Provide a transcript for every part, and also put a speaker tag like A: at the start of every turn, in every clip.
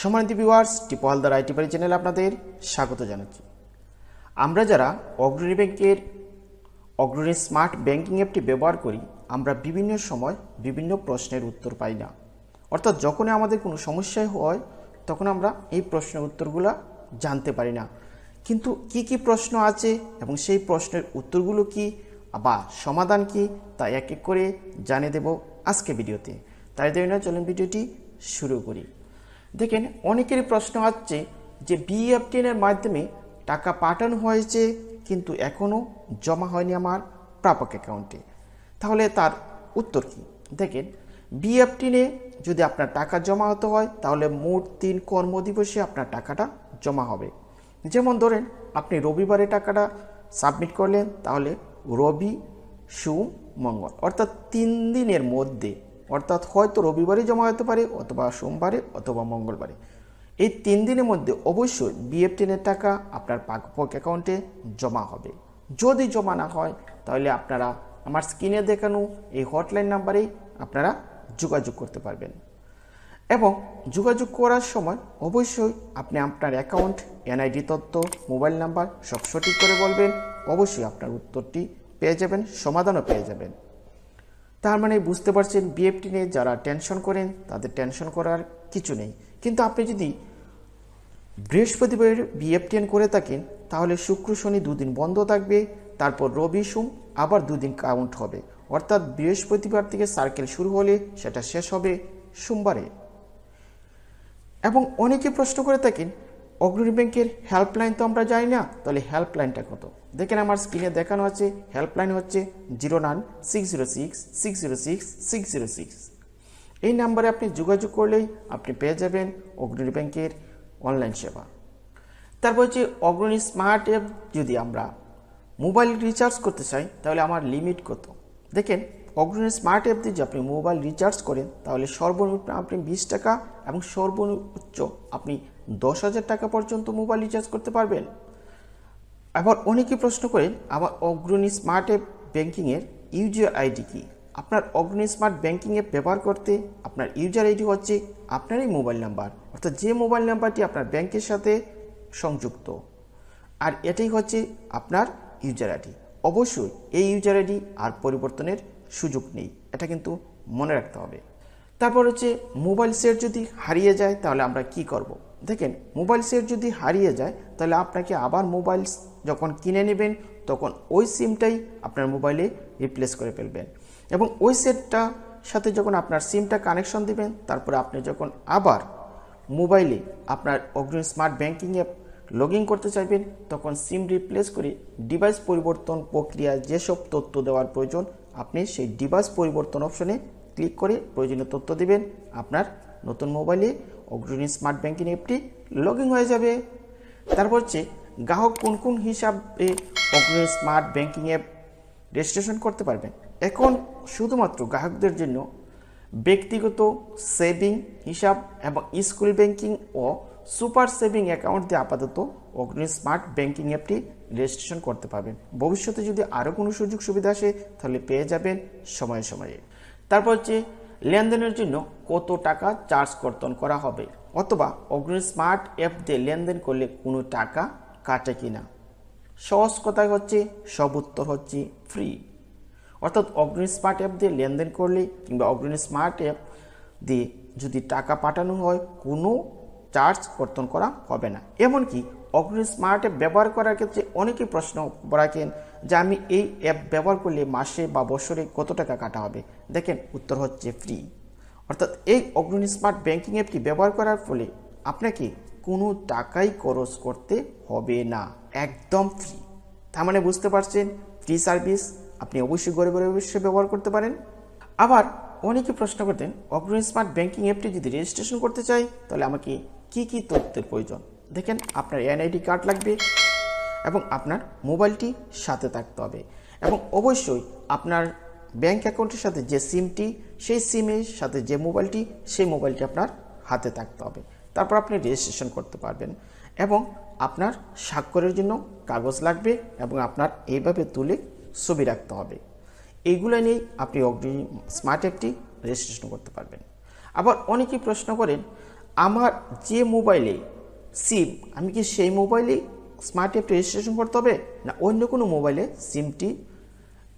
A: সম্মানিত viewers টিপলদার IT বাড়ি চ্যানেলে আপনাদের স্বাগত জানাচ্ছি। আমরা যারা অগ্রণী ব্যাংকের, অগ্রণী স্মার্ট ব্যাংকিং অ্যাপটি ব্যবহার করি, আমরা বিভিন্ন সময় বিভিন্ন প্রশ্নের উত্তর পাই না। অর্থাৎ যখনই আমাদের কোনো সমস্যায় হয়, তখন আমরা এই প্রশ্নের উত্তরগুলো জানতে পারি না। কিন্তু কি কি প্রশ্ন আছে এবং সেই প্রশ্নের উত্তরগুলো কি বা সমাধান কি, তা এক এক করে জানিয়ে দেব আজকে ভিডিওতে। তাই দেরি না, চলুন ভিডিওটি শুরু করি। দেখেন, অনেকেরই প্রশ্ন হচ্ছে যে বিএফটিএনের মাধ্যমে টাকা পাঠানো হয়েছে, কিন্তু এখনও জমা হয়নি আমার প্রাপক অ্যাকাউন্টে তাহলে তার উত্তর কি? দেখেন বিএফটিনে যদি আপনার টাকা জমা হতে হয়, তাহলে মোট তিন কর্মদিবসে আপনার টাকাটা জমা হবে। যেমন ধরেন, আপনি রবিবারে টাকাটা সাবমিট করলেন, তাহলে রবি সোম মঙ্গল। অর্থাৎ তিন দিনের মধ্যে অর্থাৎ হয়তো রবিবারে জমা হতে পারে, অথবা সোমবারে, অথবা মঙ্গলবারে। এই তিন দিনের মধ্যে অবশ্যই বিএফটিনের টাকা আপনার পাকপক অ্যাকাউন্টে জমা হবে। যদি জমা না হয়, তাহলে আপনারা আমার স্ক্রিনে দেখানো এই হটলাইন নাম্বারেই আপনারা যোগাযোগ করতে পারবেন। এবং যোগাযোগ করার সময় অবশ্যই আপনি আপনার অ্যাকাউন্ট এনআইডি তথ্য মোবাইল নাম্বার সব সঠিক করে বলবেন। অবশ্যই আপনার উত্তরটি পেয়ে যাবেন, সমাধানও পেয়ে যাবেন। তার মানে বুঝতে পারছেন বিএফটি নিয়ে যারা টেনশন করেন, তাদের টেনশন করার কিছু নেই। কিন্তু আপনি যদি বৃহস্পতিবার বিএফটিএন করে থাকেন, তাহলে শুক্র, শনি দুদিন বন্ধ থাকবে, তারপর রবি, সোম আবার দুদিন কাউন্ট হবে। অর্থাৎ বৃহস্পতিবার থেকে সার্কেল শুরু হলে সেটা শেষ হবে সোমবারে। এবং অনেকে প্রশ্ন করে থাকেন অগ্রণী ব্যাংকের হেল্পলাইন তো আমরা জানি না, তাহলে হেল্পলাইনটা কত? দেখেন আমার স্ক্রিনে দেখানো আছে হেল্পলাইন হচ্ছে zero nine six zero six six zero six six zero six এই নাম্বারে আপনি যোগাযোগ করলেই আপনি পেয়ে যাবেন অগ্রণী ব্যাংকের অনলাইন সেবা। তারপর হচ্ছে অগ্রণী স্মার্ট অ্যাপ যদি আমরা মোবাইল রিচার্জ করতে চাই, তাহলে আমার লিমিট কত? দেখেন, অগ্রণী স্মার্ট অ্যাপ দিয়ে যদি আপনি মোবাইল রিচার্জ করেন, তাহলে সর্বনিম্ন আপনি বিশ টাকা এবং সর্বোচ্চ আপনি দশ হাজার টাকা পর্যন্ত মোবাইল রিচার্জ করতে পারবেন? আবার অনেকে প্রশ্ন করেন, আমার অগ্রণী স্মার্ট অ্যাপ ব্যাঙ্কিংয়ের ইউজার আইডি কি? আপনার অগ্রণী স্মার্ট ব্যাঙ্কিং অ্যাপ ব্যবহার করতে আপনার ইউজার আইডি হচ্ছে আপনারই মোবাইল নাম্বার। অর্থাৎ যে মোবাইল নাম্বারটি আপনার ব্যাংকের সাথে সংযুক্ত, আর এটাই হচ্ছে আপনার ইউজার আইডি। অবশ্যই এই ইউজার আইডি আর পরিবর্তনের সুযোগ নেই, এটা কিন্তু মনে রাখতে হবে। তারপর হচ্ছে, মোবাইল সেট যদি হারিয়ে যায়, তাহলে আমরা কি করব। দেখেন, মোবাইল সেট যদি হারিয়ে যায়, তাহলে আপনাকে আবার মোবাইল যখন কিনে নেবেন, তখন ওই সিমটাই আপনার মোবাইলে রিপ্লেস করে ফেলবেন। এবং ওই সেটটা সাথে যখন আপনার সিমটা কানেকশন দিবেন, তারপরে আপনি যখন আবার মোবাইলে আপনার অগ্রিম স্মার্ট ব্যাংকিং অ্যাপ লগ করতে চাইবেন, তখন সিম রিপ্লেস করে ডিভাইস পরিবর্তন প্রক্রিয়ায় যেসব তথ্য দেওয়ার প্রয়োজন, আপনি সেই ডিভাইস পরিবর্তন অপশনে ক্লিক করে প্রয়োজনীয় তথ্য দিবেন। আপনার নতুন মোবাইলে অগ্রণী স্মার্ট ব্যাঙ্কিং অ্যাপটি লগ হয়ে যাবে। তারপর হচ্ছে, গ্রাহক কোন কোন হিসাবে Agrani smart banking app registration করতে পারবেন? এখন শুধুমাত্র গ্রাহকদের জন্য ব্যক্তিগত সেভিং হিসাব এবং স্কুল ব্যাংকিং ও সুপার সেভিং অ্যাকাউন্ট দিয়ে আপাতত অগ্রণী স্মার্ট ব্যাংকিং অ্যাপটি রেজিস্ট্রেশন করতে পারবেন। ভবিষ্যতে যদি আরও কোনো সুযোগ সুবিধা আসে, তাহলে পেয়ে যাবেন সময়ে সময়ে। তারপর হচ্ছে লেনদেনের জন্য কত টাকা চার্জ কর্তন করা হবে? অথবা অগ্রণী স্মার্ট অ্যাপ দিয়ে লেনদেন করলে কোনো টাকা কাটে কি না সহজ কথায় হচ্ছে, সব উত্তর হচ্ছে ফ্রি অর্থাৎ অগ্রণী স্মার্ট অ্যাপ দিয়ে লেনদেন করলে কিংবা অগ্রণী স্মার্ট অ্যাপ দিয়ে যদি টাকা পাঠানো হয়, কোনো চার্জ কর্তন করা হবে না। এমনকি অগ্রণী স্মার্ট অ্যাপ ব্যবহার করার ক্ষেত্রে অনেকেই প্রশ্ন রাখেন যে আমি এই অ্যাপ ব্যবহার করলে মাসে বা বছরে কত টাকা কাটা হবে? দেখেন, উত্তর হচ্ছে ফ্রি অর্থাৎ এই অগ্রণী স্মার্ট ব্যাংকিং অ্যাপটি ব্যবহার করার ফলে আপনাকে কোনো টাকাই খরচ করতে হবে না। একদম ফ্রি তার মানে বুঝতে পারছেন ফ্রি সার্ভিস আপনি অবশ্যই গড়ে গড়ে অবশ্যই ব্যবহার করতে পারেন। আবার অনেকে প্রশ্ন করতেন অগ্রণী স্মার্ট ব্যাংকিং অ্যাপটি যদি রেজিস্ট্রেশন করতে চাই, তাহলে আমাকে কি কি তথ্যের প্রয়োজন? দেখেন আপনার এনআইডি কার্ড লাগবে এবং আপনার মোবাইলটি সাথে থাকতে হবে। এবং অবশ্যই আপনার ব্যাংক অ্যাকাউন্টের সাথে যে সিমটি সেই সিমের সাথে যে মোবাইলটি সেই মোবাইলটি আপনার হাতে থাকতে হবে। তারপর আপনি রেজিস্ট্রেশন করতে পারবেন এবং আপনার স্বাক্ষরের জন্য কাগজ লাগবে এবং আপনার এইভাবে তুলে ছবি রাখতে হবে। এইগুলো নিয়েই আপনি অগ্নি স্মার্ট অ্যাপটি রেজিস্ট্রেশন করতে পারবেন। আবার অনেকেই প্রশ্ন করেন আমার যে মোবাইলে সিম, আমি কি সেই মোবাইলে স্মার্ট অ্যাপ রেজিস্ট্রেশন করতে হবে? না, অন্য কোনো মোবাইলে সিমটি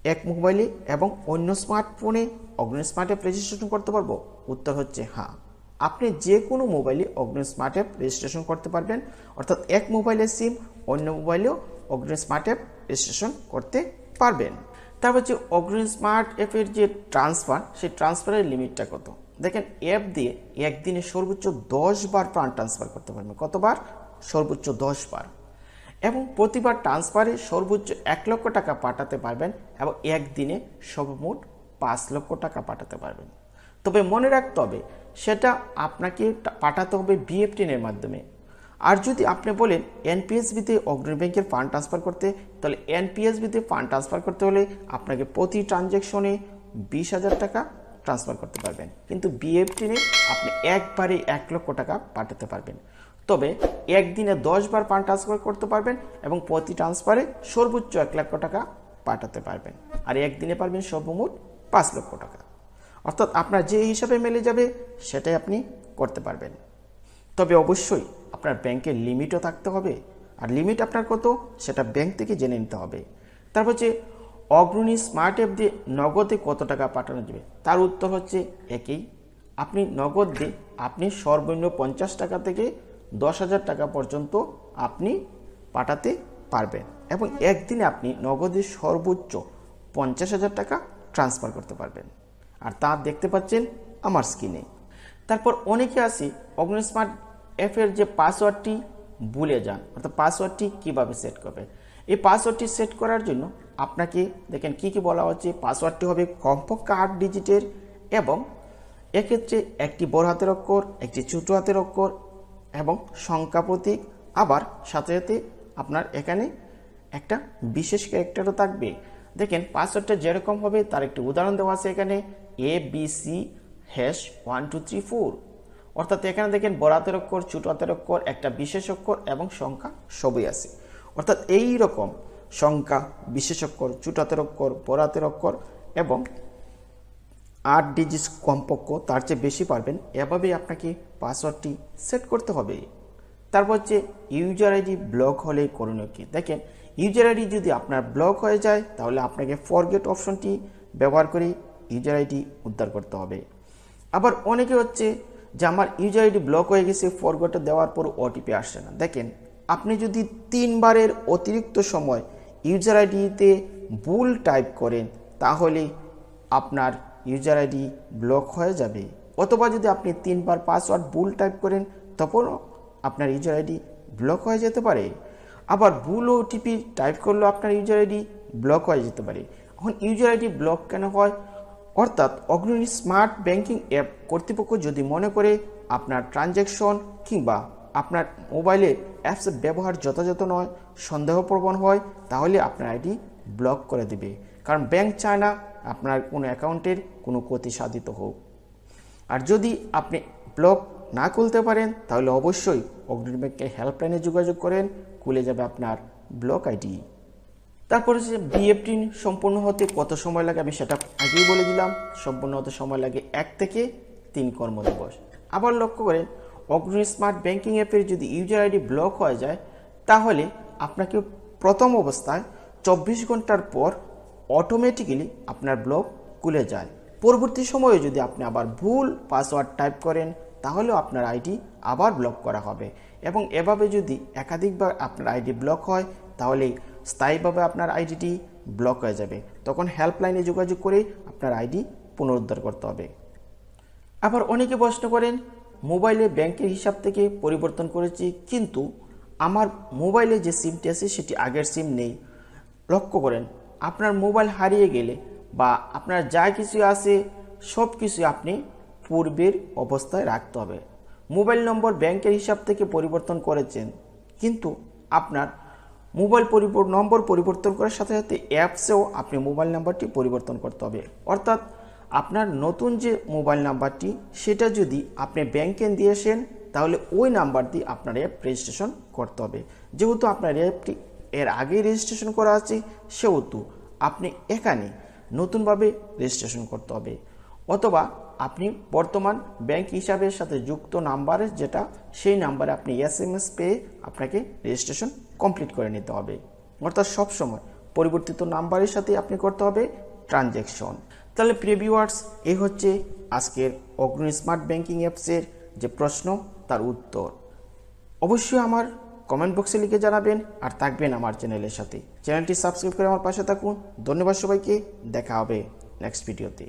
A: এক মোবাইলে এবং অন্য স্মার্টফোনে অগ্নি স্মার্ট অ্যাপ রেজিস্ট্রেশন করতে পারব? উত্তর হচ্ছে হ্যাঁ। আপনি যে কোনো মোবাইলে অগ্নি স্মার্ট অ্যাপ রেজিস্ট্রেশন করতে পারবেন। অর্থাৎ এক মোবাইলের সিম, অন্য মোবাইলেও অগ্নি স্মার্ট অ্যাপ রেজিস্ট্রেশন করতে পারবেন। তারপর যে অগ্নি স্মার্ট অ্যাপের যে ট্রান্সফার সেই ট্রান্সফারের লিমিটটা কত? দেখেন অ্যাপ দিয়ে একদিনে সর্বোচ্চ দশ বার প্রাণ ট্রান্সফার করতে পারবেন। কতবার? সর্বোচ্চ দশ বার। এবং প্রতিবার ট্রান্সফারে সর্বোচ্চ এক লক্ষ টাকা পাঠাতে পারবেন এবং একদিনে সর্বমোট পাঁচ লক্ষ টাকা পাঠাতে পারবেন। তবে মনে রাখতে হবে, সেটা আপনাকে পাঠাতে হবে বিএফটিনের মাধ্যমে। আর যদি আপনি বলেন এনপিএসবিতে অগ্রণী ব্যাংকের ফান্ড ট্রান্সফার করতে, তাহলে এনপিএসবিতে ফান্ড ট্রান্সফার করতে হলে আপনাকে প্রতি ট্রানজ্যাকশনে বিশ হাজার টাকা ট্রান্সফার করতে পারবেন। কিন্তু বিএফটিনে আপনি একবারে এক লক্ষ টাকা পাঠাতে পারবেন। তবে একদিনে দশ বার ফান্ড ট্রান্সফার করতে পারবেন এবং প্রতি ট্রান্সফারে সর্বোচ্চ এক লক্ষ টাকা পাঠাতে পারবেন। আর একদিনে পারবেন সর্বমোট পাঁচ লক্ষ টাকা। অর্থাৎ আপনার যে হিসাবে মেলে যাবে, সেটাই আপনি করতে পারবেন। তবে অবশ্যই আপনার ব্যাংকের লিমিটও থাকতে হবে। আর লিমিট আপনার কত, সেটা ব্যাংক থেকে জেনে নিতে হবে। তারপর হচ্ছে অগ্রণী স্মার্ট অ্যাপ দিয়ে নগদে কত টাকা পাঠানো যাবে? তার উত্তর হচ্ছে একই। আপনি নগদ দিয়ে আপনি সর্বনিম্ন পঞ্চাশ টাকা থেকে দশ হাজার টাকা পর্যন্ত আপনি পাঠাতে পারবেন এবং একদিনে আপনি নগদে সর্বোচ্চ পঞ্চাশ হাজার টাকা ট্রান্সফার করতে পারবেন। আর তা দেখতে পাচ্ছেন আমার স্ক্রিনে তারপর অনেকে আছে অগ্নি স্মার্ট অ্যাপের যে পাসওয়ার্ডটি ভুলে যান, অর্থাৎ পাসওয়ার্ডটি কীভাবে সেট করবে? এই পাসওয়ার্ডটি সেট করার জন্য আপনাকে দেখেন কি কি বলা হচ্ছে? পাসওয়ার্ডটি হবে কমপক্ষে আট ডিজিটের এবং এক্ষেত্রে একটি বড় হাতের অক্ষর, একটি ছোট হাতের অক্ষর এবং সংখ্যা প্রতীক। আবার সাথে সাথে আপনার এখানে একটা বিশেষ ক্যারেক্টারও থাকবে। দেখেন পাসওয়ার্ডটা যেরকম হবে, তার একটি উদাহরণ দেওয়া আছে এখানে A B C hash one two three four অর্থাৎ এখানে দেখেন বড় হাতের অক্ষর, ছোট হাতের অক্ষর, একটা বিশেষ অক্ষর এবং সংখ্যা সবই আছে। অর্থাৎ এই রকম সংখ্যা বিশেষ অক্ষর ছোট হাতের অক্ষর হাতের অক্ষর এবং আট ডিজিট কমপক্ষ তার চেয়ে বেশি পারবেন। এভাবেই আপনাকে পাসওয়ার্ডটি সেট করতে হবে। তারপর হচ্ছে ইউজার আইডি ব্লক হলে করণীয় কি? দেখেন ইউজার আইডি যদি আপনার ব্লক হয়ে যায়, তাহলে আপনাকে ফরগেট অপশনটি ব্যবহার করে ইউজার আইডি উদ্ধার করতে হবে। আবার অনেকে হচ্ছে যে আমার ইউজার আইডি ব্লক হয়ে গেছে ফরগেটে দেওয়ার পর ওটিপি আসছে না। দেখেন, আপনি যদি তিনবারের অতিরিক্ত সময় ইউজার আইডিতে ভুল টাইপ করেন, তাহলে আপনার ইউজার আইডি ব্লক হয়ে যাবে। অথবা যদি আপনি তিনবার পাসওয়ার্ড ভুল টাইপ করেন, তখনও আপনার ইউজার আইডি ব্লক হয়ে যেতে পারে। আবার ভুল ওটিপি টাইপ করলেও আপনার ইউজার আইডি ব্লক হয়ে যেতে পারে। এখন ইউজার আইডি ব্লক কেন হয়? অর্থাৎ অগ্রণী স্মার্ট ব্যাংকিং অ্যাপ কর্তৃপক্ষ যদি মনে করে আপনার ট্রানজ্যাকশন কিংবা আপনার মোবাইলে অ্যাপসের ব্যবহার যথাযথ নয়, সন্দেহপ্রবণ হয়, তাহলে আপনার আইডি ব্লক করে দেবে। কারণ ব্যাংক চায় না আপনার কোনো অ্যাকাউন্টের কোনো ক্ষতি সাধিত হোক। আর যদি আপনি ব্লক না খুলতে পারেন, তাহলে অবশ্যই অগ্রণী ব্যাংকের হেল্পলাইনে যোগাযোগ করেন, খুলে যাবে আপনার ব্লক আইডি। তারপরে হচ্ছে বিএফটি সম্পূর্ণ হতে কত সময় লাগে আমি সেটা আগেই বলে দিলাম। সম্পূর্ণ হতে সময় লাগে এক থেকে তিন কর্মদিবস। আবার লক্ষ্য করেন অগ্রণী স্মার্ট ব্যাংকিং অ্যাপের যদি ইউজার আইডি ব্লক হয়ে যায়, তাহলে আপনাকে প্রথম অবস্থায় চব্বিশ ঘণ্টার পর অটোমেটিক্যালি আপনার ব্লক খুলে যায়। পরবর্তী সময়ে যদি আপনি আবার ভুল পাসওয়ার্ড টাইপ করেন, তাহলেও আপনার আইডি আবার ব্লক করা হবে। এবং এভাবে যদি একাধিকবার আপনার আইডি ব্লক হয়, তাহলে স্থায়ীভাবে আপনার আইডিটি ব্লক হয়ে যাবে। তখন হেল্পলাইনে যোগাযোগ করে আপনার আইডি পুনরুদ্ধার করতে হবে। আবার অনেকে প্রশ্ন করেন মোবাইলে ব্যাংকের হিসাব থেকে পরিবর্তন করেছি, কিন্তু আমার মোবাইলে যে সিমটি আছে সেটি আগের সিম নেই। লক্ষ্য করেন, আপনার মোবাইল হারিয়ে গেলে বা আপনার যা কিছু আছে সব কিছু আপনি পূর্বের অবস্থায় রাখতে হবে। মোবাইল নম্বর ব্যাংকের হিসাব থেকে পরিবর্তন করেছেন, কিন্তু আপনার মোবাইল নম্বর পরিবর্তন করার সাথে সাথে অ্যাপসেও আপনি মোবাইল নাম্বারটি পরিবর্তন করতে হবে। অর্থাৎ আপনার নতুন যে মোবাইল নাম্বারটি, সেটা যদি আপনি ব্যাংকে দিয়েছেন তাহলে ওই নাম্বার দিয়ে আপনার অ্যাপ রেজিস্ট্রেশন করতে হবে। যেহেতু আপনার অ্যাপটি এর আগে রেজিস্ট্রেশন করা আছে, সেহেতু আপনি এখানে নতুনভাবে রেজিস্ট্রেশন করতে হবে। অথবা আপনি বর্তমান ব্যাংক হিসাবের সাথে যুক্ত নাম্বারের যেটা, সেই নাম্বারে আপনি এস এম এস পেয়ে আপনাকে রেজিস্ট্রেশন কমপ্লিট করে নিতে হবে। অর্থাৎ সবসময় পরিবর্তিত নাম্বারের সাথে আপনি করতে হবে ট্রানজ্যাকশন তাহলে প্রিভিউয়ার্স এই হচ্ছে আজকের অগ্রণী স্মার্ট ব্যাংকিং অ্যাপসের যে প্রশ্ন, তার উত্তর। অবশ্যই আমার কমেন্ট বক্সে লিখে জানাবেন আর থাকবেন আমার চ্যানেলের সাথে। চ্যানেলটি সাবস্ক্রাইব করে আমার পাশে থাকুন। ধন্যবাদ সবাইকে। দেখা হবে নেক্সট ভিডিওতে